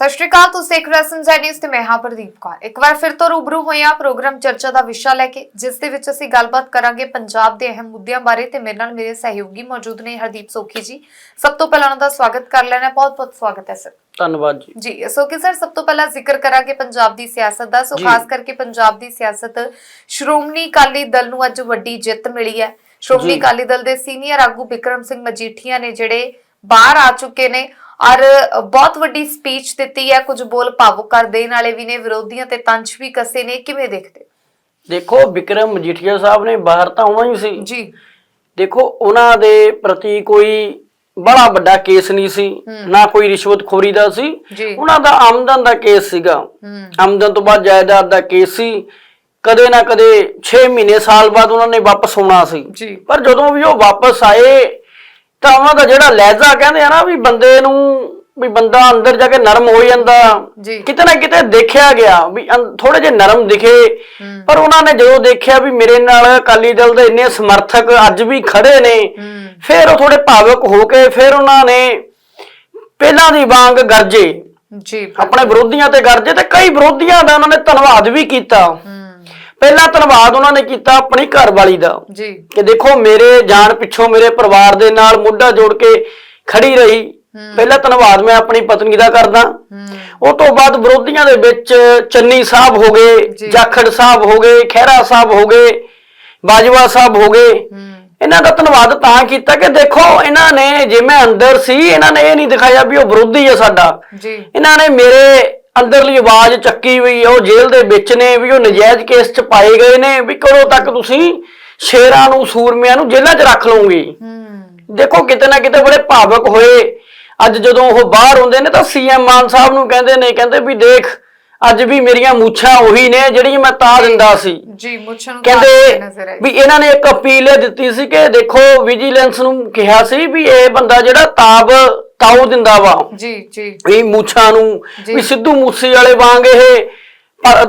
ਸਤਿ ਸ਼੍ਰੀ ਅਕਾਲ ਤੁਸੀਂ ਦੇਖ ਰਹੇ ਹੋ ਨਿਊਜ਼ ਤੇ ਮੈਂ ਹਾਂ ਪ੍ਰਦੀਪ ਕੌਰ। ਇੱਕ ਵਾਰ ਫਿਰ ਤੋਂ ਰੂਬਰੂ ਹੋਏ ਹਾਂ ਪ੍ਰੋਗਰਾਮ ਚਰਚਾ ਦਾ ਵਿਸ਼ਾ ਲੈ ਕੇ ਜਿਸ ਦੇ ਵਿੱਚ ਅਸੀਂ ਗੱਲਬਾਤ ਕਰਾਂਗੇ ਪੰਜਾਬ ਦੇ ਅਹਿਮ ਮੁੱਦਿਆਂ ਬਾਰੇ ਤੇ ਮੇਰੇ ਨਾਲ ਮੇਰੇ ਸਹਿਯੋਗੀ ਮੌਜੂਦ ਨੇ ਹਰਦੀਪ ਸੋਖੀ ਜੀ। ਸਭ ਤੋਂ ਪਹਿਲਾਂ ਉਹਨਾਂ ਦਾ ਸਵਾਗਤ ਕਰ ਲੈਣਾ ਬਹੁਤ ਬਹੁਤ ਸਵਾਗਤ ਹੈ ਸਰ। ਧੰਨਵਾਦ ਜੀ। ਜੀ ਸੋਖੀ ਸਰ ਸਭ ਤੋਂ ਪਹਿਲਾਂ ਜ਼ਿਕਰ ਕਰਾਂਗੇ ਪੰਜਾਬ ਦੀ ਸਿਆਸਤ ਦਾ। ਸੋ। ਖਾਸ ਕਰਕੇ ਪੰਜਾਬ ਦੀ ਸਿਆਸਤ ਸ਼੍ਰੋਮਣੀ ਅਕਾਲੀ ਦਲ ਨੂੰ ਅੱਜ ਵੱਡੀ ਜਿੱਤ ਮਿਲੀ ਹੈ। ਸ਼੍ਰੋਮਣੀ। ਅਕਾਲੀ ਦਲ ਦੇ ਸੀਨੀਅਰ ਆਗੂ ਵਿਕਰਮ ਸਿੰਘ ਮਜੀਠੀਆ ਨੇ ਜਿਹੜੇ ਬਾਹਰ ਆ ਚੁੱਕੇ ਨੇ ਔਰ ਬਹੁਤ ਵੱਡੀ ਸਪੀਚ ਦਿੱਤੀ ਹੈ ਕੁਝ ਬੋਲ ਭਾਵੁਕ ਕਰ ਦੇਣ ਵਾਲੇ ਵੀ ਨੇ ਵਿਰੋਧੀਆਂ ਤੇ ਤੰਜ ਵੀ ਕਸੇ ਨੇ ਕਿਵੇਂ ਦੇਖਦੇ? ਦੇਖੋ ਵਿਕਰਮ ਮਜੀਠੀਆ ਸਾਹਿਬ ਨੇ ਬਾਹਰ ਤਾਂ ਆਉਣਾ ਹੀ ਸੀ। ਜੀ। ਦੇਖੋ ਉਹਨਾਂ ਦੇ ਪ੍ਰਤੀ ਕੋਈ ਬੜਾ ਵੱਡਾ ਕੇਸ ਨਹੀਂ ਸੀ ਨਾ ਕੋਈ ਰਿਸ਼ਵਤਖੋਰੀ ਦਾ ਸੀ। ਉਹਨਾਂ ਦਾ ਆਮਦਨ ਦਾ ਕੇਸ ਸੀਗਾ। ਆਮਦਨ ਤੋਂ ਬਾਅਦ ਜਾਇਦਾਦ ਦਾ ਕੇਸ ਸੀ। ਕਦੇ ਨਾ ਕਦੇ 6 ਮਹੀਨੇ ਸਾਲ ਬਾਅਦ ਉਹਨਾਂ ਨੇ ਵਾਪਸ ਆਉਣਾ ਸੀ। ਪਰ ਜਦੋਂ ਵੀ ਉਹ ਵਾਪਸ ਆਏ ਤਾਂ ਉਹਨਾਂ ਦਾ ਜਿਹੜਾ ਲਹਿਜ਼ਾ ਕਹਿੰਦੇ ਆ ਨਾ ਵੀ ਬੰਦੇ ਨੂੰ ਵੀ ਬੰਦਾ ਅੰਦਰ ਜਾ ਕੇ ਨਰਮ ਹੋ ਜਾਂਦਾ। ਜੀ। ਕਿਤੇ ਨਾ ਕਿਤੇ ਦੇਖਿਆ ਗਿਆ ਵੀ ਥੋੜੇ ਜਿਹੇ ਨਰਮ ਦਿਖੇ। ਪਰ ਉਹਨਾਂ ਨੇ ਜਦੋਂ ਦੇਖਿਆ ਵੀ ਮੇਰੇ ਨਾਲ ਅਕਾਲੀ ਦਲ ਦੇ ਇੰਨੇ ਸਮਰਥਕ ਅੱਜ ਵੀ ਖੜੇ ਨੇ ਫਿਰ ਉਹ ਥੋੜੇ ਭਾਵਕ ਹੋ ਕੇ ਫਿਰ ਉਹਨਾਂ ਨੇ ਪਹਿਲਾਂ ਦੀ ਵਾਂਗ ਗਰਜੇ। ਜੀ। ਆਪਣੇ ਵਿਰੋਧੀਆਂ ਤੇ ਗਰਜੇ ਤੇ ਕਈ ਵਿਰੋਧੀਆਂ ਦਾ ਉਹਨਾਂ ਨੇ ਧੰਨਵਾਦ ਵੀ ਕੀਤਾ। ਪਹਿਲਾ ਧੰਨਵਾਦ ਉਹਨਾਂ ਨੇ ਕੀਤਾ ਆਪਣੀ ਘਰਵਾਲੀ ਦਾ। ਜੀ। ਕਿ ਦੇਖੋ ਮੇਰੇ ਜਾਨ ਪਿੱਛੋਂ ਮੇਰੇ ਪਰਿਵਾਰ ਦੇ ਨਾਲ ਮੋਢਾ ਜੋੜ ਕੇ ਖੜੀ ਰਹੀ। ਪਹਿਲਾ ਧੰਨਵਾਦ ਮੈਂ ਆਪਣੀ ਪਤਨੀ ਦਾ ਕਰਦਾ। ਉਹ ਤੋਂ ਬਾਅਦ ਵਿਰੋਧੀਆਂ ਦੇ ਵਿੱਚ ਚੰਨੀ ਸਾਹਿਬ ਹੋ ਗਏ। ਜਾਖੜ ਸਾਹਿਬ ਹੋ ਗਏ ਖਹਿਰਾ ਸਾਹਿਬ ਹੋ ਗਏ ਬਾਜਵਾ ਸਾਹਿਬ ਹੋ ਗਏ। ਇਹਨਾਂ ਦਾ ਧੰਨਵਾਦ ਤਾਂ ਕੀਤਾ ਕਿ ਦੇਖੋ ਇਹਨਾਂ ਨੇ ਜੇ ਮੈਂ ਅੰਦਰ ਸੀ ਇਹਨਾਂ ਨੇ ਇਹ ਨਹੀਂ ਦਿਖਾਇਆ ਵੀ ਉਹ ਵਿਰੋਧੀ ਹੈ ਸਾਡਾ। ਜੀ। ਇਹਨਾਂ ਨੇ ਮੇਰੇ ਅੰਦਰਲੀ ਆਵਾਜ਼ ਚੱਕੀ ਵੀ ਉਹ ਜੇਲ੍ਹ ਦੇ ਵਿੱਚ ਨੇ ਵੀ ਉਹ ਨਜਾਇਜ਼ ਕੇਸ 'ਚ ਪਾਏ ਗਏ ਨੇ ਵੀ ਕਦੋਂ ਤੱਕ ਤੁਸੀਂ ਸ਼ੇਰਾਂ ਨੂੰ ਸੂਰਮਿਆਂ ਨੂੰ ਜੇਲ੍ਹਾਂ 'ਚ ਰੱਖ ਲਓਗੇ? ਹੂੰ। ਦੇਖੋ ਕਿਤੇ ਨਾ ਕਿਤੇ ਬੜੇ ਭਾਵਕ ਹੋਏ। ਅੱਜ ਜਦੋਂ ਉਹ ਬਾਹਰ ਹੁੰਦੇ ਨੇ ਤਾਂ ਸੀਐਮ ਮਾਨ ਸਾਹਿਬ ਨੂੰ ਕਹਿੰਦੇ ਨੇ ਕਹਿੰਦੇ ਵੀ ਦੇਖ ਅੱਜ ਵੀ ਮੇਰੀਆਂ ਮੁੱਛਾਂ ਉਹੀ ਨੇ ਜਿਹੜੀਆਂ ਮੈਂ ਤਾਂ ਦਿੰਦਾ ਸੀ। ਜੀ ਮੁੱਛਾਂ ਨੂੰ ਕਹਿੰਦੇ ਵੀ ਇਹਨਾਂ ਨੇ ਇੱਕ ਅਪੀਲ ਦਿੱਤੀ ਸੀ ਕਿ ਦੇਖੋ ਵਿਜੀਲੈਂਸ ਨੂੰ ਕਿਹਾ ਸੀ ਵੀ ਇਹ ਬੰਦਾ ਜਿਹੜਾ ਤਾਬ ਤਾਉ ਦਿੰਦਾ ਵਾ। ਜੀ ਜੀ। ਵੀ ਮੁੱਛਾਂ ਨੂੰ। ਵੀ ਸਿੱਧੂ ਮੂਸੇ ਵਾਲੇ ਵਾਂਗ ਇਹ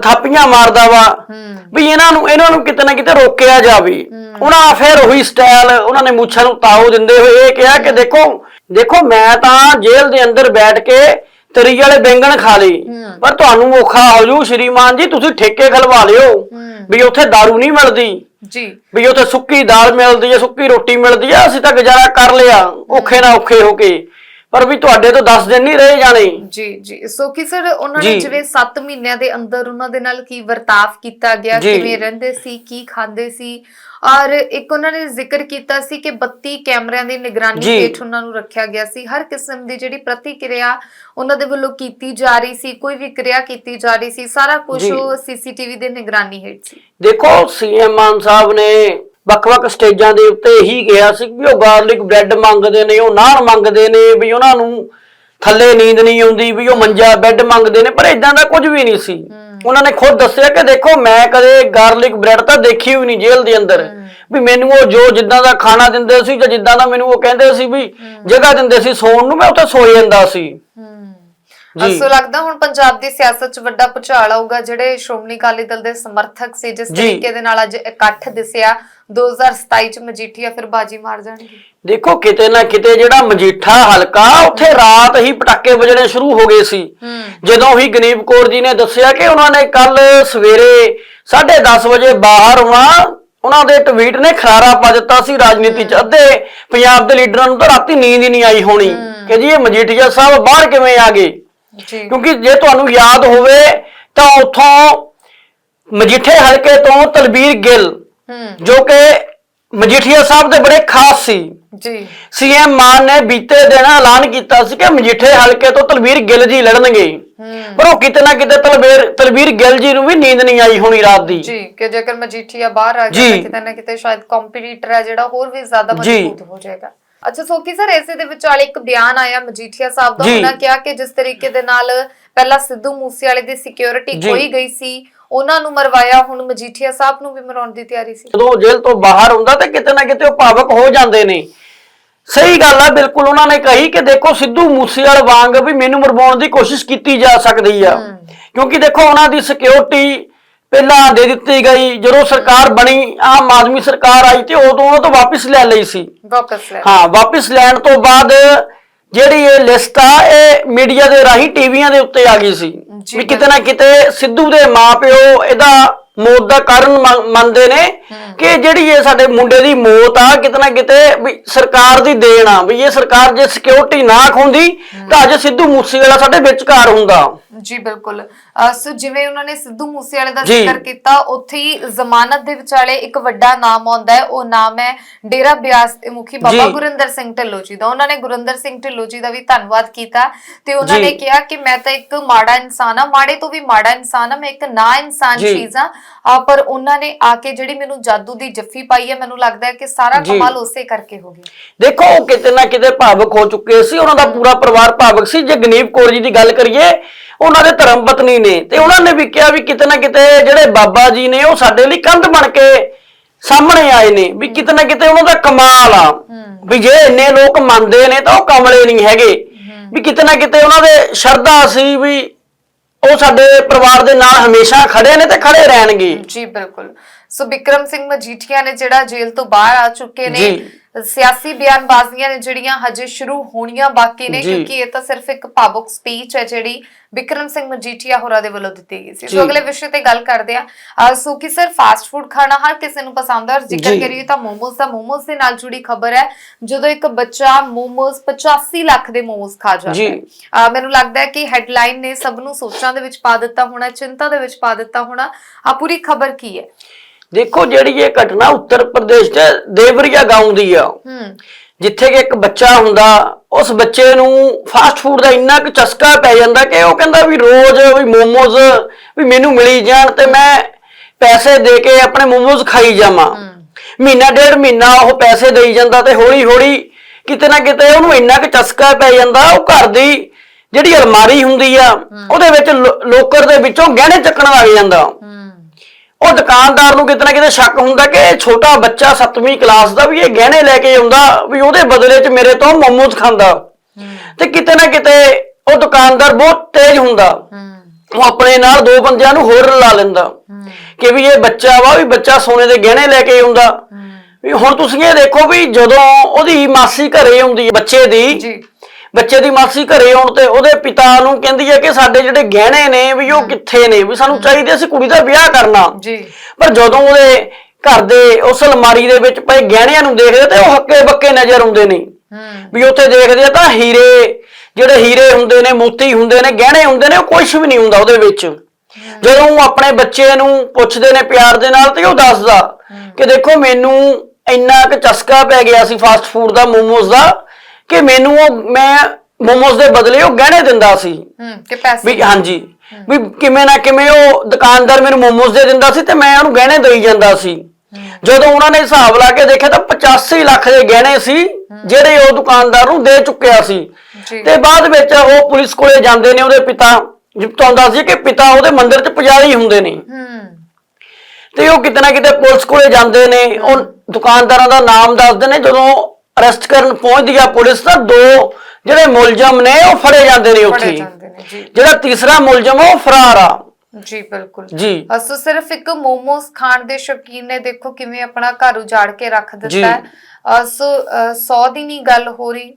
ਥਾਪੀਆਂ ਮਾਰਦਾ ਵਾ। ਵੀ ਇਹਨਾਂ ਨੂੰ ਇਹਨਾਂ ਨੂੰ ਕਿਤੇ ਨਾ ਕਿਤੇ ਰੋਕਿਆ ਜਾਵੇ। ਉਹਨਾਂ ਫਿਰ ਉਹੀ ਸਟਾਈਲ ਉਹਨਾਂ ਨੇ ਮੁੱਛਾਂ ਨੂੰ ਤਾਉ ਦਿੰਦੇ ਹੋਏ ਇਹ ਕਿਹਾ ਕਿ ਦੇਖੋ ਦੇਖੋ ਮੈਂ ਤਾਂ ਜੇਲ੍ਹ ਦੇ ਅੰਦਰ ਬੈਠ ਕੇ ਤਰੀ ਵਾਲੇ ਬੈਂਗਣ ਖਾ ਲਈ। ਪਰ ਤੁਹਾਨੂੰ ਔਖਾ ਹੋ ਜੂ ਸ਼੍ਰੀਮਾਨ ਜੀ ਤੁਸੀਂ ਠੇਕੇ ਖਲਵਾ ਲਿਓ। ਵੀ ਉੱਥੇ दारू ਨਹੀਂ ਮਿਲਦੀ। ਜੀ। ਵੀ ਉੱਥੇ ਸੁੱਕੀ ਦਾਲ ਮਿਲਦੀ ਹੈ ਸੁੱਕੀ ਰੋਟੀ ਮਿਲਦੀ ਹੈ ਅਸੀਂ ਤਾਂ ਗੁਜ਼ਾਰਾ ਕਰ ਲਿਆ। ਔਖੇ ਨਾ ਔਖੇ ਹੋ ਕੇ। ਪਰ ਵੀ ਤੁਹਾਡੇ ਤੋਂ 10 ਦਿਨ ਨਹੀਂ ਰਹੇ ਜਾਣੇ ਜੀ ਜੀ ਸੋ ਕਿ ਸਰ ਉਹਨਾਂ ਨੇ ਜੀ। ਜਿਵੇਂ 7 ਮਹੀਨਿਆਂ ਦੇ ਅੰਦਰ ਉਹਨਾਂ ਦੇ ਨਾਲ ਕੀ ਵਰਤਾਵ ਕੀਤਾ ਗਿਆ ਜੀ। ਕਿਵੇਂ ਰਹਿੰਦੇ ਸੀ ਕੀ ਖਾਂਦੇ ਸੀ ਔਰ ਇੱਕ ਉਹਨਾਂ ਨੇ ਜ਼ਿਕਰ ਕੀਤਾ ਸੀ ਕਿ 32 ਕੈਮਰਿਆਂ ਦੀ ਨਿਗਰਾਨੀ ਜੀ। ਹੇਠ ਉਹਨਾਂ ਨੂੰ ਰੱਖਿਆ ਗਿਆ ਸੀ ਹਰ ਕਿਸਮ ਦੀ ਜਿਹੜੀ ਪ੍ਰਤੀਕਿਰਿਆ ਉਹਨਾਂ ਦੇ ਵੱਲੋਂ ਕੀਤੀ ਜਾ ਰਹੀ ਸੀ ਕੋਈ ਵੀ ਕਿਰਿਆ ਕੀਤੀ ਜਾ ਰਹੀ ਸੀ ਸਾਰਾ ਕੁਝ ਜੀ। ਉਹ ਸੀਸੀਟੀਵੀ ਦੇ ਨਿਗਰਾਨੀ ਹੇਠ ਸੀ ਦੇਖੋ ਸੀਐਮ ਮਾਨ ਸਾਹਿਬ ਨੇ ਵੱਖ-ਵੱਖ ਸਟੇਜਾਂ ਦੇ ਉੱਤੇ ਇਹੀ ਕਿਹਾ ਸੀ ਵੀ ਉਹ ਗਾਰਲਿਕ ਬ੍ਰੈਡ ਮੰਗਦੇ ਨੇ ਉਹ ਨਾਨ ਮੰਗਦੇ ਨੇ ਵੀ ਉਹਨਾਂ ਨੂੰ ਥੱਲੇ ਨੀਂਦ ਨਹੀਂ ਆਉਂਦੀ ਵੀ ਉਹ ਮੰਜਾ ਬੈੱਡ ਮੰਗਦੇ ਨੇ ਪਰ ਇਦਾਂ ਦਾ ਕੁਝ ਵੀ ਨਹੀਂ ਸੀ। ਉਹਨਾਂ ਨੇ ਖੁਦ ਦੱਸਿਆ ਕਿ ਦੇਖੋ ਮੈਂ ਕਦੇ ਗਾਰਲਿਕ ਬ੍ਰੈਡ ਤਾਂ ਦੇਖੀ ਵੀ ਨਹੀਂ ਜੇਲ੍ਹ ਦੇ ਅੰਦਰ। ਵੀ ਮੈਨੂੰ ਉਹ ਜੋ ਜਿੱਦਾਂ ਦਾ ਖਾਣਾ ਦਿੰਦੇ ਸੀ ਜਾਂ ਜਿੱਦਾਂ ਦਾ ਮੈਨੂੰ ਉਹ ਕਹਿੰਦੇ ਸੀ ਵੀ ਜਗ੍ਹਾ ਦਿੰਦੇ ਸੀ ਸੌਣ ਨੂੰ ਮੈਂ ਉੱਥੇ ਸੋ ਜਾਂਦਾ ਸੀ। ਅਸੋ ਲੱਗਦਾ ਹੁਣ ਪੰਜਾਬ ਦੀ ਸਿਆਸਤ 'ਚ ਵੱਡਾ ਭੁਚਾਲ ਆਊਗਾ ਜਿਹੜੇ ਸ਼੍ਰੋਮਣੀ ਅਕਾਲੀ ਦਲ ਦੇ ਸਮਰਥਕ ਸੀ ਜਿਸ। ਤਰੀਕੇ ਦੇ ਨਾਲ ਅੱਜ ਇਕੱਠ ਦਿਸਿਆ 2027 ਚ ਮਜੀਠੀਆ ਫਿਰ ਬਾਜੀ ਮਾਰ ਜਾਣਗੇ। ਦੇਖੋ ਕਿਤੇ ਨਾ ਕਿਤੇ ਜਿਹੜਾ ਮਜੀਠਾ ਹਲਕਾ ਉੱਥੇ ਰਾਤ ਹੀ ਪਟਾਕੇ ਵੱਜਣੇ ਸ਼ੁਰੂ ਹੋ ਗਏ ਸੀ। ਜਦੋਂ ਹੀ ਗਨੀਪ ਕੌਰ ਜੀ ਨੇ ਦੱਸਿਆ ਕਿ ਉਹਨਾਂ ਨੇ ਕੱਲ ਸਵੇਰੇ 10:30 ਵਜੇ ਬਾਹਰ ਆਉਣਾ ਉਹਨਾਂ ਦੇ ਟਵੀਟ ਨੇ ਖਰਾਰਾ ਪਾ ਦਿੱਤਾ ਸੀ ਰਾਜਨੀਤੀ ਚ। ਅੱਧੇ ਪੰਜਾਬ ਦੇ ਲੀਡਰਾਂ ਨੂੰ ਤਾਂ ਰਾਤੀ ਨੀਂਦ ਹੀ ਨਹੀਂ ਆਈ ਹੋਣੀ ਕਿ ਜੀ ਇਹ ਮਜੀਠੀਆ ਸਾਹਿਬ ਬਾਹਰ ਕਿਵੇਂ ਆ ਗਏ? ਕਿਉਂਕਿ ਜੇ ਤੁਹਾਨੂੰ ਯਾਦ ਹੋਵੇ ਤਾਂ ਉੱਥੋਂ ਮਜੀਠੇ ਹਲਕੇ ਤੋਂ ਤਲਬੀਰ ਗਿੱਲ ਜੋ ਕਿ ਮਜੀਠੀਆ ਸਾਹਿਬ ਦੇ ਬੜੇ ਖਾਸ ਸੀ। ਜੀ। ਸੀਐਮ ਮਾਨ ਨੇ ਬੀਤੇ ਦਿਨ ਐਲਾਨ ਕੀਤਾ ਸੀ ਕਿ ਮਜੀਠੇ ਹਲਕੇ ਤੋਂ ਤਲਵੀਰ ਗਿੱਲ ਜੀ ਲੜਨਗੇ। ਪਰ ਉਹ ਕਿਤੇ ਨਾ ਕਿਤੇ ਤਲਵੀਰ ਤਲਵੀਰ ਗਿੱਲ ਜੀ ਨੂੰ ਵੀ ਨੀਂਦ ਨਹੀਂ ਆਈ ਹੋਣੀ ਰਾਤ ਦੀ। ਜੀ ਕਿ ਜੇਕਰ ਮਜੀਠੀਆ ਬਾਹਰ ਆ। ਗਿਆ ਤਾਂ ਕਿਤੇ ਨਾ ਕਿਤੇ ਸ਼ਾਇਦ ਕੰਪੀਟੀਟਰ ਹੈ ਜਿਹੜਾ ਹੋਰ ਵੀ ਜ਼ਿਆਦਾ। ਮਜ਼ਬੂਤ ਹੋ ਜਾਏਗਾ। ਅੱਛਾ ਸੋਕੀ ਸਰ ਇਸੇ ਦੇ ਵਿਚਾਲੇ ਇੱਕ ਬਿਆਨ ਆਇਆ ਮਜੀਠੀਆ ਸਾਹਿਬ ਦਾ। ਉਹਨਾਂ ਕਿਹਾ ਕਿ ਜਿਸ ਤਰੀਕੇ ਦੇ ਨਾਲ ਪਹਿਲਾਂ ਸਿੱਧੂ ਮੂਸੇਵਾਲੇ ਦੀ ਸਿਕਿਉਰਿਟੀ। ਖੋਈ ਗਈ ਸੀ ਉਹਨਾਂ ਨੂੰ ਮਰਵਾਇਆ ਹੁਣ ਮਜੀਠੀਆ ਸਾਹਿਬ ਨੂੰ ਵੀ ਮਰਾਉਣ ਦੀ ਤਿਆਰੀ ਸੀ। ਜਦੋਂ ਜੇਲ੍ਹ ਤੋਂ ਬਾਹਰ ਹੁੰਦਾ ਤੇ ਕਿਤੇ ਨਾ ਕਿਤੇ ਉਹ ਭਾਵਕ ਹੋ ਜਾਂਦੇ ਨੇ। ਸਹੀ ਗੱਲ ਆ ਬਿਲਕੁਲ ਉਹਨਾਂ ਨੇ ਕਹੀ ਕਿ ਦੇਖੋ ਸਿੱਧੂ ਮੂਸੇਵਾਲ ਵਾਂਗ ਵੀ ਮੈਨੂੰ ਮਰਵਾਉਣ ਦੀ ਕੋਸ਼ਿਸ਼ ਕੀਤੀ ਜਾ ਸਕਦੀ ਆ। ਕਿਉਂਕਿ ਦੇਖੋ ਉਹਨਾਂ ਦੀ ਸਿਕਿਉਰਿਟੀ ਪਹਿਲਾਂ ਦੇ ਦਿੱਤੀ ਗਈ ਜਦੋਂ ਸਰਕਾਰ ਬਣੀ ਆਮ ਆਦਮੀ ਸਰਕਾਰ ਆਈ ਤੇ ਉਦੋਂ ਉਹ ਤੋਂ ਵਾਪਸ ਲੈ ਲਈ ਸੀ। ਵਾਪਸ ਲੈ ਹਾਂ ਵਾਪਸ ਲੈਣ ਤੋਂ ਬਾਅਦ ਜਿਹੜੀ ਇਹ ਲਿਸਟ ਆ ਇਹ ਮੀਡੀਆ ਦੇ ਰਾਹੀਂ ਟੀਵੀਆਂ ਦੇ ਉੱਤੇ ਆ ਗਈ ਸੀ। ਵੀ ਕਿਤੇ ਨਾ ਕਿਤੇ ਸਿੱਧੂ ਦੇ ਮਾਪਿਓ ਇਹਦਾ ਮੌਤ ਦਾ ਕਾਰਨ ਮੰਨ- ਮੰਨਦੇ ਨੇ ਕਿ ਜਿਹੜੀ ਇਹ ਸਾਡੇ ਮੁੰਡੇ ਦੀ ਮੌਤ ਆ ਕਿਤੇ ਨਾ ਕਿਤੇ ਵੀ ਸਰਕਾਰ ਦੀ ਦੇਣ ਆ ਵੀ ਇਹ ਸਰਕਾਰ ਜੇ ਸਿਕਿਉਰਿਟੀ ਨਾ ਖੁੰਦੀ ਤਾਂ ਅੱਜ ਸਿੱਧੂ ਮੂਸੇਵਾਲਾ ਸਾਡੇ ਵਿਚਕਾਰ ਹੁੰਦਾ ਜੀ ਬਿਲਕੁਲ ਅਹ ਸੋ ਜਿਵੇਂ ਉਹਨਾਂ ਨੇ ਸਿੱਧੂ ਮੂਸੇਵਾਲੇ ਦਾ ਜੀ। ਜ਼ਿਕਰ ਕੀਤਾ ਉੱਥੇ ਹੀ ਜ਼ਮਾਨਤ ਦੇ ਵਿਚਾਲੇ ਇੱਕ ਵੱਡਾ ਨਾਮ ਆਉਂਦਾ ਹੈ ਉਹ ਨਾਮ ਹੈ ਡੇਰਾ ਬਿਆਸ ਦੇ ਮੁਖੀ ਬਾਬਾ ਜੀ। ਗੁਰਿੰਦਰ ਸਿੰਘ ਢਿੱਲੋਂ ਜੀ ਦਾ ਉਹਨਾਂ ਨੇ ਗੁਰਿੰਦਰ ਸਿੰਘ ਢਿੱਲੋਂ ਜੀ ਦਾ ਵੀ ਧੰਨਵਾਦ ਕੀਤਾ ਤੇ ਉਹਨਾਂ ਜੀ। ਨੇ ਕਿਹਾ ਕਿ ਮੈਂ ਤਾਂ ਇੱਕ ਮਾੜਾ ਇਨਸਾਨ ਆ ਮਾੜੇ ਤੋਂ ਵੀ ਮਾੜਾ ਇਨਸਾਨ ਆ ਮੈਂ ਇੱਕ ਨਾ ਇਨਸਾਨ ਜੀ। ਚੀਜ਼ ਆ ਪਰ ਉਹਨਾਂ ਨੇ ਆ ਕੇ ਜਿਹੜੀ ਮੈਨੂੰ ਜਾਦੂ ਦੀ ਜੱਫੀ ਪਾਈ ਹੈ ਮੈਨੂੰ ਲੱਗਦਾ ਹੈ ਕਿ ਸਾਰਾ। ਕਮਾਲ ਉਸੇ ਕਰਕੇ ਹੋ ਗਿਆ। ਦੇਖੋ ਉਹ ਕਿਤੇ ਨਾ ਕਿਤੇ ਭਾਵਕ ਹੋ ਚੁੱਕੇ ਸੀ ਉਹਨਾਂ ਦਾ ਪੂਰਾ ਪਰਿਵਾਰ ਭਾਵਕ ਸੀ। ਜੇ ਗਨੀਪ ਕੌਰ ਜੀ ਦੀ ਗੱਲ ਕਰੀਏ ਉਹਨਾਂ ਦੇ ਧਰਮ ਪਤਨੀ ਨੇ ਤੇ ਉਹਨਾਂ ਨੇ ਵੀ ਕਿਹਾ ਵੀ ਕਿਤੇ ਨਾ ਕਿਤੇ ਜਿਹੜੇ ਬਾਬਾ ਜੀ ਨੇ ਉਹ ਸਾਡੇ ਲਈ ਕੰਧ ਬਣ ਕੇ ਸਾਹਮਣੇ ਆਏ ਨੇ ਵੀ ਕਿਤੇ ਨਾ ਕਿਤੇ ਉਹਨਾਂ ਦਾ ਕਮਾਲ ਆ। ਵੀ ਜੇ ਇੰਨੇ ਲੋਕ ਮੰਨਦੇ ਨੇ ਤਾਂ ਉਹ ਕਮਲੇ ਨਹੀਂ ਹੈਗੇ। ਵੀ ਕਿਤੇ ਨਾ ਕਿਤੇ ਉਹਨਾਂ ਦੇ ਸ਼ਰਧਾ ਸੀ ਵੀ ਉਹ ਸਾਡੇ ਪਰਿਵਾਰ ਦੇ ਨਾਲ ਹਮੇਸ਼ਾ ਖੜੇ ਨੇ ਤੇ ਖੜੇ ਰਹਿਣਗੇ ਜੀ ਬਿਲਕੁਲ ਸੋ ਵਿਕਰਮ ਸਿੰਘ ਮਜੀਠੀਆ ਨੇ ਜਿਹੜਾ ਜੇਲ੍ਹ ਤੋਂ ਬਾਹਰ ਆ ਚੁੱਕੇ ਨੇ ਜੀ। ਸਿਆਸੀ ਬਿਆਨਬਾਜ਼ੀਆਂ ਨੇ ਜਿਹੜੀਆਂ ਹਜੇ ਸ਼ੁਰੂ ਹੋਣੀਆਂ ਬਾਕੀ ਨੇ। ਕਿਉਂਕਿ ਇਹ ਤਾਂ ਸਿਰਫ ਇੱਕ ਭਾਵੁਕ ਸਪੀਚ ਹੈ ਜਿਹੜੀ ਵਿਕਰਮ ਸਿੰਘ ਮਜੀਠੀਆ ਹੋਰਾਂ ਦੇ ਵੱਲੋਂ ਦਿੱਤੀ ਗਈ ਸੀ। ਸੋ ਅਗਲੇ ਵਿਸ਼ੇ ਤੇ ਗੱਲ ਕਰਦੇ ਆ ਸੋ ਕਿ ਸਰ ਫਾਸਟ ਫੂਡ ਖਾਣਾ ਹਰ ਕਿਸੇ ਨੂੰ ਪਸੰਦ ਹੈ ਔਰ ਜ਼ਿਕਰ। ਕਰੀਏ ਤਾਂ ਮੋਮੋਸ ਦਾ ਮੋਮੋਸ ਦੇ ਨਾਲ ਜੁੜੀ ਖਬਰ ਹੈ ਜਦੋਂ ਇੱਕ ਬੱਚਾ ਮੋਮੋਸ 85 ਲੱਖ ਦੇ ਮੋਮੋਸ ਖਾ ਜਾਂਦਾ। ਹੈ ਮੈਨੂੰ ਲੱਗਦਾ ਹੈ ਕਿ ਹੈਡਲਾਈਨ ਨੇ ਸਭ ਨੂੰ ਸੋਚਾਂ ਦੇ ਵਿੱਚ ਪਾ ਦਿੱਤਾ ਹੋਣਾ ਚਿੰਤਾ ਦੇ ਵਿੱਚ ਪਾ ਦਿੱਤਾ ਹੋਣਾ ਆ ਪੂਰੀ ਖਬਰ ਕੀ ਹੈ ਦੇਖੋ ਜਿਹੜੀ ਇਹ ਘਟਨਾ ਉੱਤਰ ਪ੍ਰਦੇਸ਼ ਦੇ ਦੇਵਰੀਆ ਗਾਉਂ ਦੀ ਆ। ਜਿੱਥੇ ਕਿ ਇੱਕ ਬੱਚਾ ਹੁੰਦਾ ਉਸ ਬੱਚੇ ਨੂੰ ਫਾਸਟ ਫੂਡ ਦਾ ਇੰਨਾ ਕੁ ਚਸਕਾ ਪੈ ਜਾਂਦਾ ਕਿ ਉਹ ਕਹਿੰਦਾ ਵੀ ਰੋਜ਼ ਵੀ ਮੋਮੋਜ਼ ਵੀ ਮੈਨੂੰ ਮਿਲੀ ਜਾਣ ਤੇ ਮੈਂ ਪੈਸੇ ਦੇ ਕੇ ਆਪਣੇ ਮੋਮੋਜ਼ ਖਾਈ ਜਾਵਾਂ। ਮਹੀਨਾ ਡੇਢ ਮਹੀਨਾ ਉਹ ਪੈਸੇ ਦੇਈ ਜਾਂਦਾ ਤੇ ਹੌਲੀ ਹੌਲੀ ਕਿਤੇ ਨਾ ਕਿਤੇ ਉਹਨੂੰ ਇੰਨਾ ਕੁ ਚਸਕਾ ਪੈ ਜਾਂਦਾ ਉਹ ਘਰ ਦੀ ਜਿਹੜੀ ਅਲਮਾਰੀ ਹੁੰਦੀ ਆ ਉਹਦੇ ਵਿੱਚ ਲੋਕਰ ਦੇ ਵਿੱਚੋਂ ਗਹਿਣੇ ਚੱਕਣ ਲੱਗ ਜਾਂਦਾ। ਉਹ ਦੁਕਾਨਦਾਰ ਨੂੰ ਕਿਤੇ ਨਾ ਕਿਤੇ ਸ਼ੱਕ ਹੁੰਦਾ ਕਿ ਇਹ ਛੋਟਾ ਬੱਚਾ 7ਵੀਂ ਕਲਾਸ ਦਾ ਵੀ ਇਹ ਗਹਿਣੇ ਲੈ ਕੇ ਆਉਂਦਾ ਵੀ ਉਹਦੇ ਬਦਲੇ 'ਚ ਮੇਰੇ ਤੋਂ ਮੋਮੋਜ਼ ਖਾਂਦਾ। ਤੇ ਕਿਤੇ ਨਾ ਕਿਤੇ ਉਹ ਦੁਕਾਨਦਾਰ ਬਹੁਤ ਤੇਜ਼ ਹੁੰਦਾ। ਉਹ ਆਪਣੇ ਨਾਲ ਦੋ ਬੰਦਿਆਂ ਨੂੰ ਹੋਰ ਲਾ ਲੈਂਦਾ। ਕਿ ਵੀ ਇਹ ਬੱਚਾ ਵਾ ਵੀ ਬੱਚਾ ਸੋਨੇ ਦੇ ਗਹਿਣੇ ਲੈ ਕੇ ਆਉਂਦਾ। ਵੀ ਹੁਣ ਤੁਸੀਂ ਇਹ ਦੇਖੋ ਵੀ ਜਦੋਂ ਉਹਦੀ ਮਾਸੀ ਘਰੇ ਆਉਂਦੀ ਹੈ ਬੱਚੇ ਦੀ ਜੀ। ਬੱਚੇ ਦੀ ਮਾਸੀ ਘਰੇ ਆਉਣ ਤੇ ਉਹਦੇ ਪਿਤਾ ਨੂੰ ਕਹਿੰਦੀ ਹੈ ਕਿ ਸਾਡੇ ਜਿਹੜੇ ਗਹਿਣੇ ਨੇ ਵੀ ਉਹ ਕਿੱਥੇ ਨੇ ਵੀ ਸਾਨੂੰ ਚਾਹੀਦੇ ਅਸੀਂ ਕੁੜੀ ਦਾ ਵਿਆਹ ਕਰਨਾ। ਜੀ। ਪਰ ਜਦੋਂ ਉਹਦੇ ਘਰ ਦੇ ਉਸ ਅਲਮਾਰੀ ਦੇ ਵਿੱਚ ਪਏ ਗਹਿਣਿਆਂ ਨੂੰ ਦੇਖਦੇ ਤੇ ਉਹ ਹੱਕੇ ਬੱਕੇ ਨਜ਼ਰ ਆਉਂਦੇ ਨੇ। ਵੀ ਉੱਥੇ ਦੇਖਦੇ ਆ ਤਾਂ ਹੀਰੇ ਜਿਹੜੇ ਹੀਰੇ ਹੁੰਦੇ ਨੇ ਮੋਤੀ ਹੁੰਦੇ ਨੇ ਗਹਿਣੇ ਹੁੰਦੇ ਨੇ ਉਹ ਕੁਝ ਵੀ ਨਹੀਂ ਹੁੰਦਾ ਉਹਦੇ ਵਿੱਚ। ਜਦੋਂ ਉਹ ਆਪਣੇ ਬੱਚੇ ਨੂੰ ਪੁੱਛਦੇ ਨੇ ਪਿਆਰ ਦੇ ਨਾਲ ਤੇ ਉਹ ਦੱਸਦਾ ਕਿ ਦੇਖੋ ਮੈਨੂੰ ਇੰਨਾ ਕੁ ਚਸਕਾ ਪੈ ਗਿਆ ਸੀ ਫਾਸਟ ਫੂਡ ਦਾ ਮੋਮੋਜ਼ ਦਾ ਕਿ ਮੈਨੂੰ ਉਹ ਮੈਂ ਮੋਮੋਜ਼ ਦੇ ਬਦਲੇ ਉਹ ਗਹਿਣੇ ਦਿੰਦਾ ਸੀ। ਹੂੰ ਕਿ ਪੈਸੇ ਵੀ ਹਾਂਜੀ। ਵੀ ਕਿਵੇਂ ਨਾ ਕਿਵੇਂ ਉਹ ਦੁਕਾਨਦਾਰ ਮੈਨੂੰ ਮੋਮੋਜ਼ ਦੇ ਦਿੰਦਾ ਸੀ ਤੇ ਮੈਂ ਉਹਨੂੰ ਗਹਿਣੇ ਦੇਈ ਜਾਂਦਾ ਸੀ। ਜਦੋਂ ਉਹਨਾਂ ਨੇ ਹਿਸਾਬ ਲਾ ਕੇ ਦੇਖਿਆ ਤਾਂ 85 ਲੱਖ ਦੇ ਗਹਿਣੇ ਸੀ ਜਿਹੜੇ ਉਹ ਦੁਕਾਨਦਾਰ ਨੂੰ ਦੇ ਚੁੱਕਿਆ ਸੀ। ਜੀ। ਤੇ ਬਾਅਦ ਵਿੱਚ ਉਹ ਪੁਲਿਸ ਕੋਲੇ ਜਾਂਦੇ ਨੇ ਉਹਦੇ ਪਿਤਾ ਤੁਹਾਨੂੰ ਦੱਸ ਦਈਏ ਕਿ ਪਿਤਾ ਉਹਦੇ ਮੰਦਿਰ 'ਚ ਪੁਜਾਰੀ ਹੁੰਦੇ ਨੇ। ਤੇ ਉਹ ਕਿਤੇ ਨਾ ਕਿਤੇ ਪੁਲਿਸ ਕੋਲੇ ਜਾਂਦੇ ਨੇ ਉਹ ਦੁਕਾਨਦਾਰਾਂ ਦਾ ਨਾਮ ਦੱਸਦੇ ਨੇ ਜਦੋਂ ਅਰੈਸਟ ਕਰਨ ਪਹੁੰਚਦੀ ਆ ਪੁਲਿਸ ਤਾਂ ਦੋ ਜਿਹੜੇ ਮੁਲਜ਼ਮ ਨੇ ਉਹ ਫੜੇ ਜਾਂਦੇ ਨੇ ਫੜੇ ਉੱਥੇ। ਜਾਂਦੇ ਨੇ ਜੀ। ਜਿਹੜਾ ਤੀਸਰਾ ਮੁਲਜ਼ਮ ਉਹ ਫਰਾਰ ਆ। ਜੀ ਬਿਲਕੁਲ। ਜੀ। ਅਸੋ ਸਿਰਫ ਇੱਕ ਮੋਮੋਸ ਖਾਣ ਦੇ ਸ਼ੌਕੀਨ ਨੇ ਦੇਖੋ ਕਿਵੇਂ ਆਪਣਾ ਘਰ ਉਜਾੜ ਕੇ ਰੱਖ। ਦਿੱਤਾ ਹੈ। ਅਸੋ 100 ਦੀ ਨਹੀਂ ਗੱਲ ਹੋ ਰਹੀ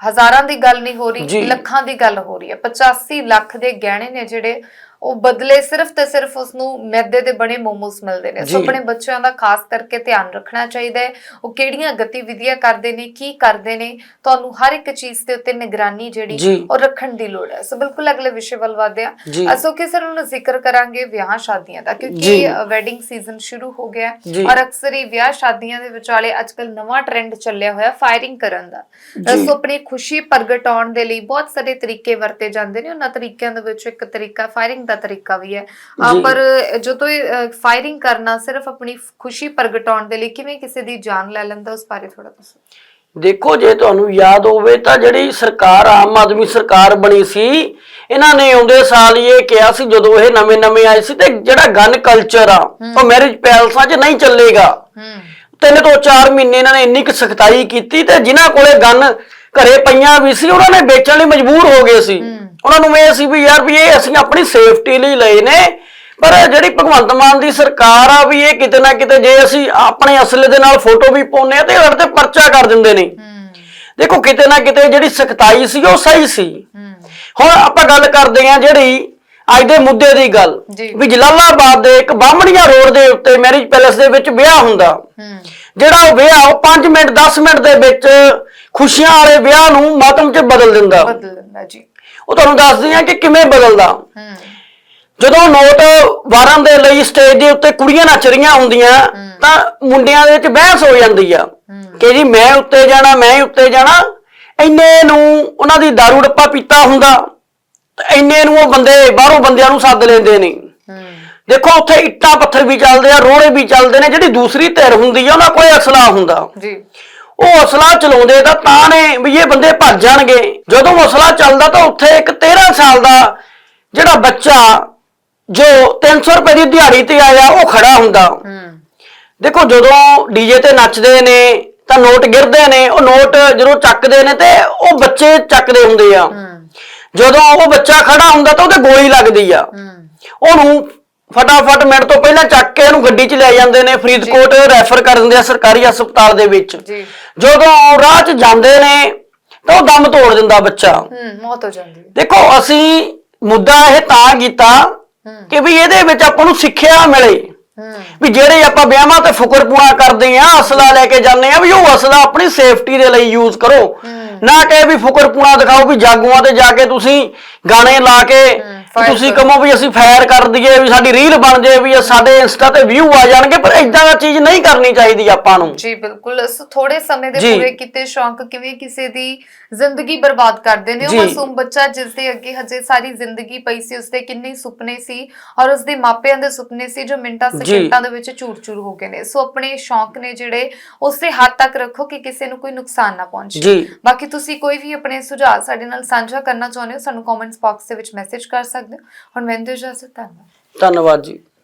ਹਜ਼ਾਰਾਂ ਦੀ ਗੱਲ ਨਹੀਂ ਹੋ। ਰਹੀ ਲੱਖਾਂ ਦੀ ਗੱਲ ਹੋ ਰਹੀ ਹੈ। 85 ਲੱਖ ਦੇ ਗਹਿਣੇ ਨੇ ਜਿਹੜੇ ਉਹ ਬਦਲੇ ਸਿਰਫ ਤੇ ਸਿਰਫ ਉਸ ਨੂੰ ਮੈਦੇ ਦੇ ਬਣੇ ਮੋਮੋਸ ਮਿਲਦੇ ਨੇ ਸੋ। ਆਪਣੇ ਬੱਚਿਆਂ ਦਾ ਖਾਸ ਕਰਕੇ ਧਿਆਨ ਰੱਖਣਾ ਚਾਹੀਦਾ ਹੈ ਉਹ ਕਿਹੜੀਆਂ ਗਤੀਵਿਧੀਆਂ ਕਰਦੇ ਨੇ ਕੀ ਕਰਦੇ ਨੇ ਤੁਹਾਨੂੰ ਹਰ ਇੱਕ ਚੀਜ਼ ਦੇ ਉੱਤੇ ਨਿਗਰਾਨੀ ਜਿਹੜੀ। ਉਹ ਰੱਖਣ ਦੀ ਲੋੜ ਹੈ ਸੋ ਬਿਲਕੁਲ ਅਗਲੇ ਵਿਸ਼ੇ ਵੱਲ ਵਧਦੇ ਆ। ਅਸੋ ਕਿਸੇ ਨੂੰ ਜ਼ਿਕਰ ਕਰਾਂਗੇ ਵਿਆਹ ਸ਼ਾਦੀਆਂ ਦਾ ਕਿਉਂਕਿ। ਵੈਡਿੰਗ ਸੀਜ਼ਨ ਸ਼ੁਰੂ ਹੋ ਗਿਆ। ਔਰ ਅਕਸਰ ਹੀ ਵਿਆਹ ਸ਼ਾਦੀਆਂ ਦੇ ਵਿਚਾਲੇ ਅੱਜਕੱਲ ਨਵਾਂ ਟ੍ਰੈਂਡ ਚੱਲਿਆ ਹੋਇਆ ਫਾਇਰਿੰਗ ਕਰਨ ਦਾ। ਸੋ ਆਪਣੀ ਖੁਸ਼ੀ ਪ੍ਰਗਟਾਉਣ ਦੇ ਲਈ ਬਹੁਤ ਸਾਰੇ ਤਰੀਕੇ ਵਰਤੇ ਜਾਂਦੇ ਨੇ ਉਹਨਾਂ ਤਰੀਕਿਆਂ ਦੇ ਵਿੱਚ ਇੱਕ ਤਰੀਕਾ ਫਾਇਰਿੰਗ ਦਾ ਤਰੀਕਾ ਵੀ ਹੈ। ਪਰ ਜਦੋਂ ਫਾਇਰਿੰਗ ਕਰਨਾ ਸਿਰਫ ਆਪਣੀ ਖੁਸ਼ੀ ਪ੍ਰਗਟਾਉਣ ਦੇ ਲਈ ਕਿਵੇਂ ਕਿਸੇ ਦੀ ਜਾਨ ਲੈ ਲੈਂਦਾ ਉਸ ਬਾਰੇ ਥੋੜਾ ਦੱਸੋ। ਦੇਖੋ ਜੇ ਤੁਹਾਨੂੰ ਯਾਦ ਹੋਵੇ ਤਾਂ ਜਿਹੜੀ ਸਰਕਾਰ ਆਮ ਆਦਮੀ ਸਰਕਾਰ ਬਣੀ ਸੀ ਇਹਨਾਂ ਨੇ ਆਉਂਦੇ ਸਾਲ ਇਹ ਕਿਹਾ ਸੀ ਜਦੋਂ ਇਹ ਨਵੇਂ-ਨਵੇਂ ਆਏ ਸੀ ਤੇ ਜਿਹੜਾ ਗਨ ਕਲਚਰ ਆ ਉਹ ਮੈਰਿਜ ਪੈਲਸਾਂ 'ਚ ਨਹੀਂ ਚੱਲੇਗਾ। ਤਿੰਨ ਤੋਂ 4 ਮਹੀਨੇ ਇਹਨਾਂ ਨੇ ਇੰਨੀ ਕੁ ਸਖਤਾਈ ਕੀਤੀ ਤੇ ਜਿਨ੍ਹਾਂ ਕੋਲੇ ਗਨ ਘਰੇ ਪਈਆਂ ਵੀ ਸੀ ਉਹਨਾਂ ਨੇ ਵੇਚਣ ਲਈ ਮਜਬੂਰ ਹੋ ਗਏ ਸੀ। ਉਹਨਾਂ ਨੂੰ ਇਹ ਸੀ ਵੀ ਯਾਰ ਵੀ ਇਹ ਅਸੀਂ ਆਪਣੀ ਸੇਫਟੀ ਲਈ ਲਏ ਨੇ ਪਰ ਜਿਹੜੀ ਭਗਵੰਤ ਮਾਨ ਦੀ ਸਰਕਾਰ ਆ ਵੀ ਇਹ ਕਿਤੇ ਨਾ ਕਿਤੇ ਜੇ ਅਸੀਂ ਆਪਣੇ ਅਸਲੇ ਦੇ ਨਾਲ ਫੋਟੋ ਵੀ ਪਾਉਂਦੇ ਆ ਤੇ ਸਾਡੇ ਤੇ ਪਰਚਾ ਕਰ ਦਿੰਦੇ ਨੇ। ਦੇਖੋ ਕਿਤੇ ਨਾ ਕਿਤੇ ਜਿਹੜੀ ਸਖਤਾਈ ਸੀ ਉਹ ਸਹੀ ਸੀ। ਹੁਣ ਆਪਾਂ ਗੱਲ ਕਰਦੇ ਹਾਂ ਜਿਹੜੀ ਅੱਜ ਦੇ ਮੁੱਦੇ ਦੀ ਗੱਲ। ਵੀ ਜਲਾਲਾਬਾਦ ਦੇ ਇੱਕ ਬਾਹਮਣੀਆਂ ਰੋਡ ਦੇ ਉੱਤੇ ਮੈਰਿਜ ਪੈਲੇਸ ਦੇ ਵਿੱਚ ਵਿਆਹ ਹੁੰਦਾ। ਜਿਹੜਾ ਉਹ ਵਿਆਹ ਉਹ 5 ਮਿੰਟ 10 ਮਿੰਟ ਦੇ ਵਿੱਚ ਖੁਸ਼ੀਆਂ ਵਾਲੇ ਵਿਆਹ ਨੂੰ ਮਾਤਮ 'ਚ ਬਦਲ ਦਿੰਦਾ। ਬਦਲ ਲੈਂਦਾ ਜੀ। ਉਹ ਤੁਹਾਨੂੰ ਦੱਸਦੀ ਆ ਕਿ ਕਿਵੇਂ ਬਦਲਦਾ। ਹੂੰ। ਜਦੋਂ ਨੋਟ ਵਾਰਨ ਦੇ ਲਈ ਸਟੇਜ ਦੇ ਉੱਤੇ ਕੁੜੀਆਂ ਨੱਚ ਰਹੀਆਂ ਹੁੰਦੀਆਂ ਤਾਂ ਮੁੰਡਿਆਂ ਦੇ ਵਿੱਚ ਬਹਿਸ ਹੋ ਜਾਂਦੀ ਆ। ਕਿ ਜੀ ਮੈਂ ਉੱਤੇ ਜਾਣਾ ਮੈਂ ਹੀ ਉੱਤੇ ਜਾਣਾ। ਇੰਨੇ ਨੂੰ ਉਹਨਾਂ ਦੀ दारू ਡੱਪਾ ਪੀਤਾ ਹੁੰਦਾ ਤੇ ਇੰਨੇ ਨੂੰ ਉਹ ਬੰਦੇ ਬਾਹਰੋਂ ਬੰਦਿਆਂ ਨੂੰ ਸੱਦ ਲੈਂਦੇ ਨੇ। ਦੇਖੋ ਉੱਥੇ ਇੱਟਾਂ ਪੱਥਰ ਵੀ ਚੱਲਦੇ ਆ ਰੋੜੇ ਵੀ ਚੱਲਦੇ ਨੇ ਜਿਹੜੀ ਦੂਸਰੀ ਧਿਰ ਹੁੰਦੀ ਆ ਉਹਨਾਂ ਕੋਲ ਅਸਲਾ ਹੁੰਦਾ। ਜੀ। ਉਹ ਅਸਲਾ ਚਲਾਉਂਦੇ ਤਾਂ ਤਾਂ ਨੇ ਵੀ ਇਹ ਬੰਦੇ ਭੱਜ ਜਾਣਗੇ। ਜਦੋਂ ਅਸਲਾ ਚੱਲਦਾ ਤਾਂ ਉੱਥੇ ਇੱਕ 13 ਸਾਲ ਦਾ ਜਿਹੜਾ ਬੱਚਾ ਜੋ 300 ਰੁਪਏ ਦੀ ਦਿਹਾੜੀ ਤੇ ਆਇਆ ਉਹ ਖੜਾ ਹੁੰਦਾ। ਦੇਖੋ ਜਦੋਂ ਡੀਜੇ ਤੇ ਨੱਚਦੇ ਨੇ ਤਾਂ ਨੋਟ ਗਿਰਦੇ ਨੇ ਉਹ ਨੋਟ ਜਦੋਂ ਚੱਕਦੇ ਨੇ ਤੇ ਉਹ ਬੱਚੇ ਚੱਕਦੇ ਹੁੰਦੇ ਆ। ਜਦੋਂ ਉਹ ਬੱਚਾ ਖੜਾ ਹੁੰਦਾ ਤਾਂ ਉਹਦੇ ਗੋਲੀ ਲੱਗਦੀ ਆ। ਉਹਨੂੰ ਫਟਾਫਟ ਮਿੰਟ ਤੋਂ ਪਹਿਲਾਂ ਚੱਕ ਕੇ ਉਹਨੂੰ ਗੱਡੀ 'ਚ ਲੈ ਜਾਂਦੇ ਨੇ ਫਰੀਦਕੋਟ ਰੈਫਰ ਕਰ ਦਿੰਦੇ ਆ ਸਰਕਾਰੀ ਹਸਪਤਾਲ ਦੇ ਵਿੱਚ। ਜੀ। ਜਦੋਂ ਉਹ ਰਾਹ 'ਚ ਜਾਂਦੇ ਨੇ ਤਾਂ ਉਹ ਦਮ ਤੋੜ ਦਿੰਦਾ ਬੱਚਾ। ਹੂੰ ਮੌਤ ਹੋ ਜਾਂਦੀ ਹੈ। ਦੇਖੋ ਅਸੀਂ ਮੁੱਦਾ ਇਹ ਤਾਂ ਕੀਤਾ ਕਿ ਵੀ ਇਹਦੇ ਵਿੱਚ ਆਪਾਂ ਨੂੰ ਸਿੱਖਿਆ ਮਿਲੇ। ਵੀ ਜਿਹੜੇ ਆਪਾਂ ਵਿਆਹਾਂ ਤੇ ਫੁਕਰਪੂਣਾ ਕਰਦੇ ਆ ਅਸਲਾ ਲੈ ਕੇ ਜਾਂਦੇ ਆ ਵੀ ਉਹ ਅਸਲਾ ਆਪਣੀ ਸੇਫਟੀ ਦੇ ਲਈ ਯੂਜ਼ ਕਰੋ। ਨਾ ਕਿ ਵੀ ਫੁਕਰਪੂਣਾ ਦਿਖਾਓ ਵੀ ਜਾਗੂਆਂ ਤੇ ਜਾ ਕੇ ਤੁਸੀਂ ਗਾਣੇ ਲਾ ਕੇ ਤੁਸੀਂ ਕਰੋ। ਕਹੋ ਵੀ ਅਸੀਂ ਫਾਇਰ ਕਰ ਦਈਏ ਵੀ ਸਾਡੀ ਰੀਲ ਬਣ ਜਾਏ ਵੀ ਸਾਡੇ ਇੰਸਟਾ ਤੇ ਵਿਊ ਆ ਜਾਣਗੇ ਪਰ ਇਦਾਂ ਦਾ ਚੀਜ਼ ਨਹੀਂ ਕਰਨੀ ਚਾਹੀਦੀ ਆਪਾਂ ਨੂੰ ਜੀ ਬਿਲਕੁਲ ਥੋੜੇ ਸਮੇਂ ਦੇ ਜੀ। ਪੂਰੇ ਕੀਤੇ ਸ਼ੌਂਕ ਕਿਵੇਂ ਕਿਸੇ ਦੀ ਜ਼ਿੰਦਗੀ ਬਰਬਾਦ ਕਰਦੇ ਨੇ ਉਹ ਜੀ। ਮਾਸੂਮ ਬੱਚਾ ਜਿਸ ਦੇ ਅੱਗੇ ਹਜੇ ਸਾਰੀ ਜ਼ਿੰਦਗੀ ਪਈ ਸੀ ਉਸਦੇ ਕਿੰਨੇ ਸੁਪਨੇ ਸੀ ਔਰ ਉਸਦੇ ਮਾਪਿਆਂ ਦੇ ਸੁਪਨੇ ਸੀ ਜੋ ਮਿੰਟਾਂ ਜੀ। ਸਕਿੰਟਾਂ ਦੇ ਵਿੱਚ ਚੂਰ-ਚੂਰ ਹੋ ਗਏ ਨੇ ਸੋ ਆਪਣੇ ਸ਼ੌਂਕ ਨੇ ਜਿਹੜੇ ਉਸੇ ਹੱਦ ਤੱਕ ਰੱਖੋ ਕਿ ਕਿਸੇ ਨੂੰ ਕੋਈ ਨੁਕਸਾਨ ਨਾ ਪਹੁੰਚੇ ਜੀ ਬਾਕੀ ਤੁਸੀਂ ਕੋਈ ਵੀ ਆਪਣੇ ਸੁਝਾਅ ਸਾਡੇ ਨਾਲ ਸਾਂਝਾ ਕਰਨਾ ਚਾਹੁੰਦੇ ਹੋ ਸਾਨੂੰ ਕਮੈਂਟਸ ਬਾਕਸ ਦੇ ਵਿੱਚ ਮੈਸੇਜ ਕਰ ਸਕਦੇ ਸਕਦੇ ਹੋ। ਹੁਣ ਮੈਂ ਦਿਓ ਇਜਾਜ਼ਤ ਧੰਨਵਾਦ। ਧੰਨਵਾਦ ਜੀ।